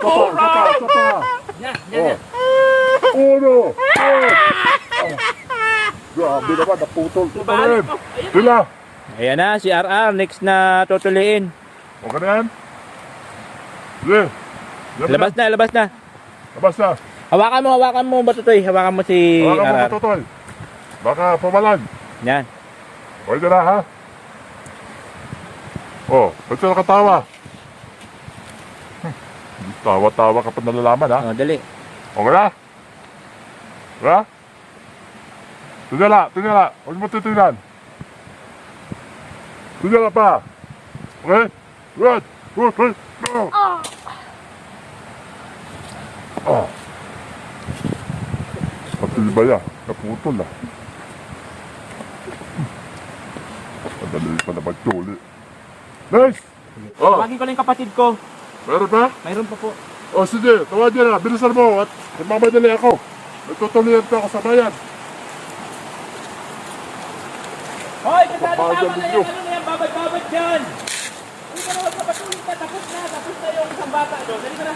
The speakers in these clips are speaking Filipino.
Sapa, sapa, sapa. Yan, yan, yan. Uno. Oh. Oh. Grabe naman, naputol. Ayan. Sila. Ayan na, si RR. Next na tutuliin. Okay na yan? Sige. Labas na, labas na. Labas na. Hawakan mo, hawakan mo, Batutoy. Hawakan mo si Baka mo RR. matutoy. Baka pumalan. Yan. Pwede na ha? Oh, ba't ka nakatawa? Hmm. Tawa-tawa ka pa nalalaman ha? Oh, dali. Okay na? Ha? Tingala, tingala. Huwag mo titingnan. Tingala pa. Okay? Good. Good, good. Go. Oh. Pati ba yan? Naputol ah. Madali pa na magtuli. Nice! Oh, Tawagin ko lang yung kapatid ko. Meron ba? Mayroon pa po. O sige, tawagin na. Bilisan mo at mamadali ako. Nagtutuloyan pa ako sa bayan. Hoy, Papagal tama na yan. Ano na yan? Babad-babad dyan. Hindi ka na magpapatuloy ka. Tapos na. Tapos na yung isang bata doon. Dali ka na.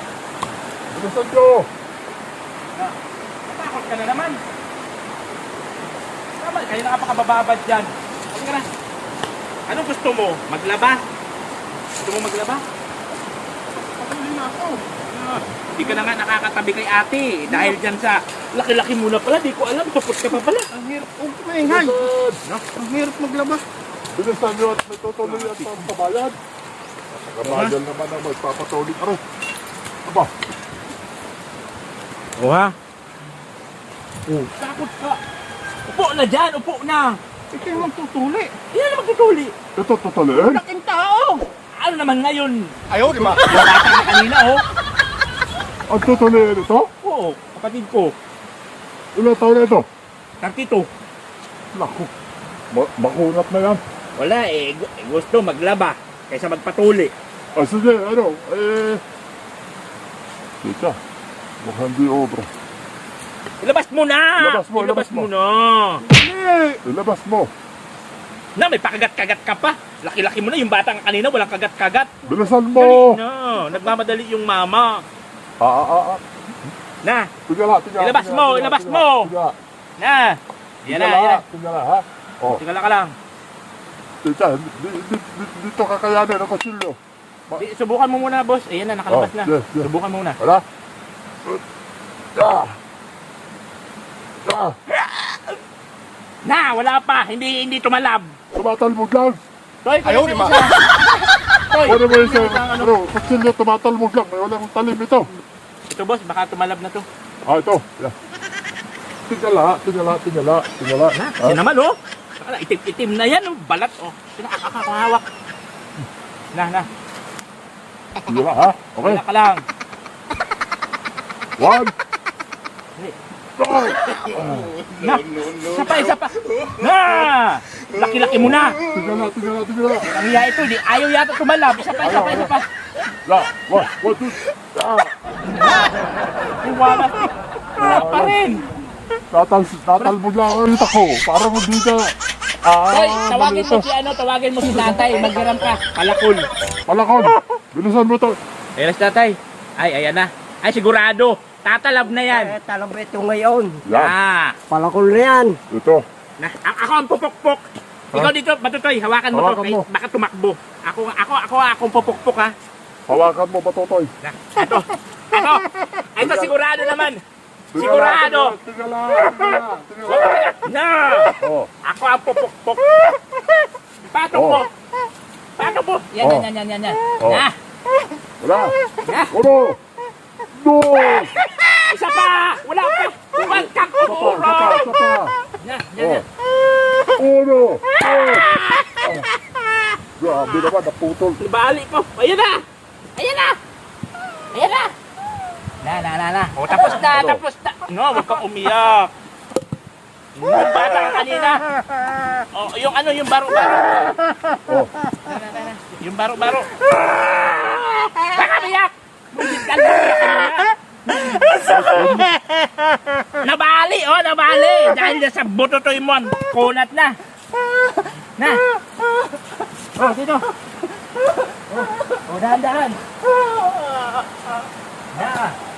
Bilisan ko! Natakot ka na naman. Tama, kayo nakapakabababad dyan. Dali ka na. Anong gusto mo? Maglaba? Gusto mo maglaba? Na ako. Ah, Hindi ka na nga nakakatabi kay ate dahil dyan sa laki-laki mo na pala, di ko alam, tapos ka pa pala. Ang hirap, huwag maingay. Ang hirap maglaba. Bilisan nyo at may tutuloyan pa sa bayan. Kabayan naman ang magpapatuloy. Aray! Aba! O ha? Takot ka. Upo na dyan, upo na. Ito yung magtutuli. Yan ang magtutuli. Ito tutuloyin? Laking tao. Ano naman ngayon? Ayaw, di ba? Bata na kanina, oh. Ang tutuloyin ito? Oo, kapatid ko. Ilang taon na ito? 32. Naku! Ma- makunat na yan. Wala eh, gu- eh, gusto maglaba kaysa magpatuli. Ah, sige, ano, eh... Teka, mukhang di obra. Ilabas mo na! Ilabas mo, ilabas mo. na! Ilabas mo. Na, may pakagat-kagat ka pa. Laki-laki mo na, yung bata nga kanina walang kagat-kagat. Bilisan mo! na, nagmamadali yung mama. Ah, ah, ah, ah. Na, Tingala, tingala. Ilabas tingala, mo, tingala, ilabas tingala, mo. Tingala, na. Yan na, yan na. Tingala, ha? Oh, Tingala ka lang. di, dito kakayanin ang kutsilyo. Di, subukan mo muna, boss. Ayan na, nakalabas Oh, na. yes, yes. Subukan mo muna. Wala? Ah! Ah! Na, wala pa. Hindi hindi tumalab. Tumatalbog lang. Toy, Ayaw, ba? isa. Toy, Ano ba mo isang ano. kutsilyo tumatalbog lang. May walang talim ito. Ito, boss, baka tumalab na to. Ah, ito. Yeah. Tingala, tingala, tingala, tingala. Na, Ha? kasi naman, oh. Saka Itim-itim na yan, oh. Balat, oh. Sino kakakahawak? Na, na. Tingala, ha? Okay. Wala ka lang. One. Hindi. Two. Na, isa pa, isa pa. Na! Laki-laki mo na. Tingala, tingala, tingala. Ang iya ito, di, ayaw yata tumalab. Isa pa, isa pa, isa pa. La, one, one, two. Ah, Ay, wala. Wala pa rin. tatal, tatalbog lang ulit ako. Para hindi ka... Ah, Toy, tawagin mo si ano, tawagin mo si tatay. Maghiram ka. Palakol. Palakon. Bilisan mo to. Na si tatay. Ay, ayan na. Ay, sigurado. Tatalab na yan. Eh, talab ito ngayon. Yan. Ah. Palakol na yan. Ito. Na, a- ako ang pupukpok. Ikaw dito, Matutoy, hawakan mo Hawakan to. mo. Kay, baka tumakbo. Ako, ako, ako, akong pupukpok ha. Hawakan mo ba, Totoy? Na, ito. Ito. Ito, sigurado naman. Sigurado. Tingala, tingala. Oh, Ako ang pupukpok. Pato Oh. po. Pato po. Yan, Oh. yan, yan, yan, yan. Oh. Na. wala. Na. Uno. No. Isa pa. Wala pa. Huwag kang pa, isa pa, yan, Oh. yan. Uno. Oh. Grabe naman, naputol. Bali po. Ayan na. Ayan na. Ayan na. Na, na, na, na. O, tapos na, Ano? tapos na. No, huwag kang umiyak. Yung bata ka kanina. O, yung ano, yung baro-baro. Oh, Na, na, na, na. Yung baro-baro. Baka umiyak. Bulit ka lang. iyakin mo na. Nabali. Dahil na sa butotoy mo, kunat na. Na. Oh, dito. Oh, oh dahan-dahan. Ha?